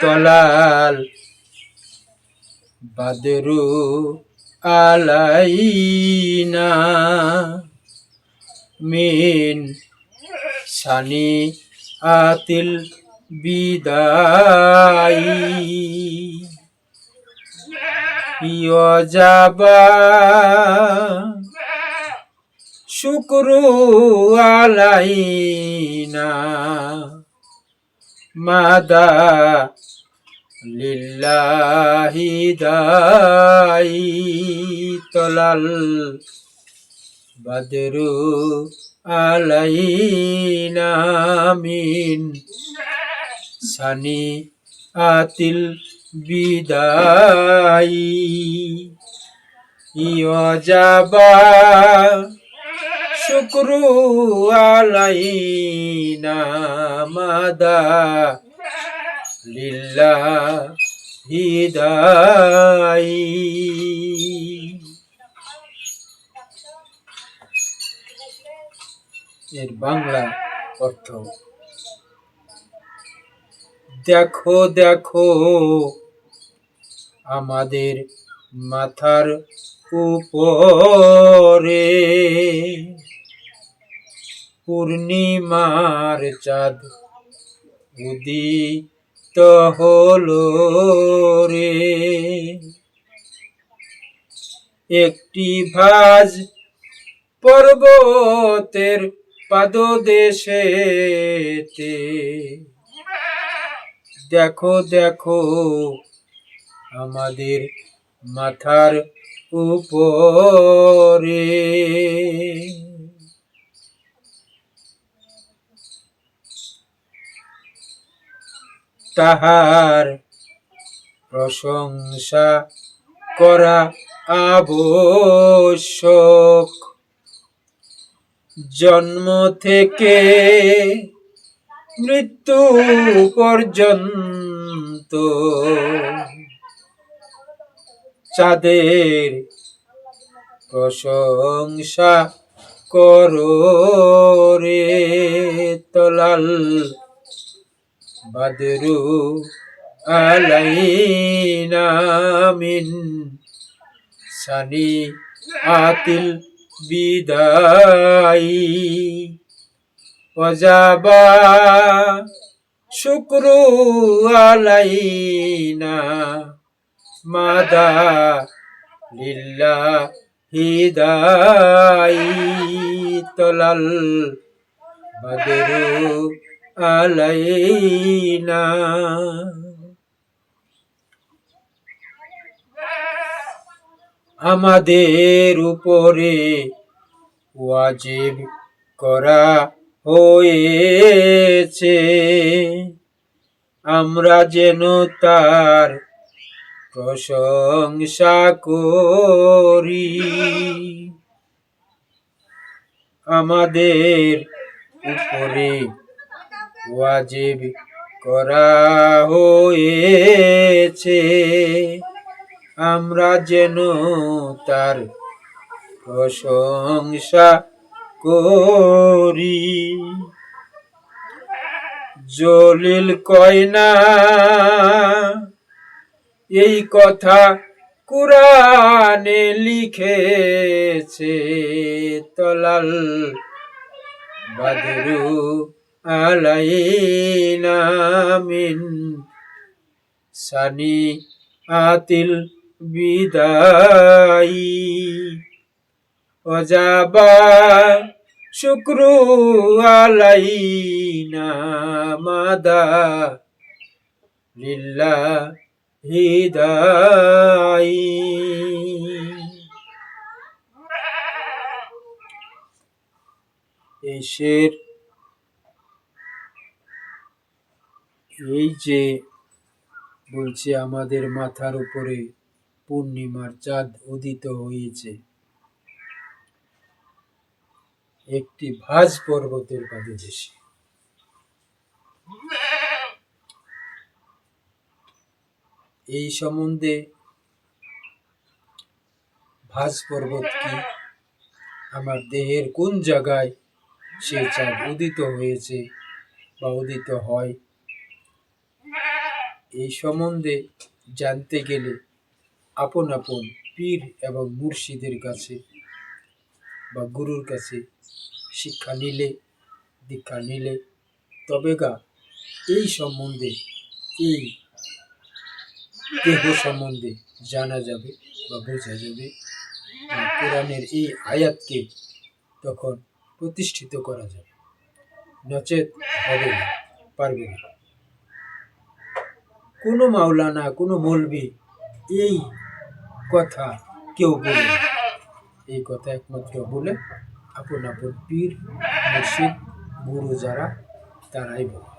তলাল বাদরু আলাইনা মিন সানি আতিল বিদাই। ইয়জাবা শুক্রু আলাইনা। মাদা লিল্লাহি দাই তলাল বাদরু আলাইনা মিন সানি আতিল বিদাই। ইয়জাবা শুক্রু আলাইনা মাদা হিদাই এর বাংলা অর্থ দেখো দেখো আমাদের মাথার উপরে। পূর্ণিমার চাঁদ উদিত হলো রে। একটি ভাজ পর্বতের পাদদেশেতে। দেখো দেখো আমাদের মাথার উপরে। তাহার প্রশংসা করা আবশ্যক। জন্ম থেকে মৃত্যু পর্যন্ত চাঁদের প্রশংসা করো রে তলাল বাদরু আলাইনা মিন সানি আতিল বিদাই। ওজাবা শুক্রু আলাইনা মাদা লিল্লা হিদাই তলাল বাদরু আলাইনা। আমাদের উপরে ওয়াজিব করা হয়েছে। আমরা যেন তার প্রশংসা করি। আমাদের উপরে ওয়াজিব করা হয়েছে। আমরা যেন তার প্রশংসা করি। জলিল কয়না এই কথা কুরানে লিখেছে, তলাল বাদরু আলাইনা মিন সানি আতিল বিদাই। অজাবা শুক্রু আলাইনা মাদা লিল্লা হিদাই এই শের এই যে বলছে, আমাদের মাথার উপরে পূর্ণিমার চাঁদ উদিত হয়েছে একটি ভাজ পর্বতের পাদদেশে এই সম্বন্ধে ভাজ পর্বত কি? আমার দেহের কোন জায়গায় সে চাঁদ উদিত হয়েছে বা উদিত হয়? এই সম্বন্ধে জানতে গেলে আপন আপন পীর এবং মুর্শিদের কাছে বা গুরুর কাছে শিক্ষা নিলে, দীক্ষা নিলে তবে গা, এই সম্বন্ধে, এই দেহ সম্বন্ধে জানা যাবে বা বোঝা যাবে। কোরআনের এই আয়াতকে তখন প্রতিষ্ঠিত করা যাবে। নচেত হবে না, পারবে না। কোনো মাওলানা, কোনো মৌলবি এই কথা কেউ বলে। এই কথা একমাত্র বলে আপন আপন পীর মুর্শিদ গুরু যারা, তারাই বলে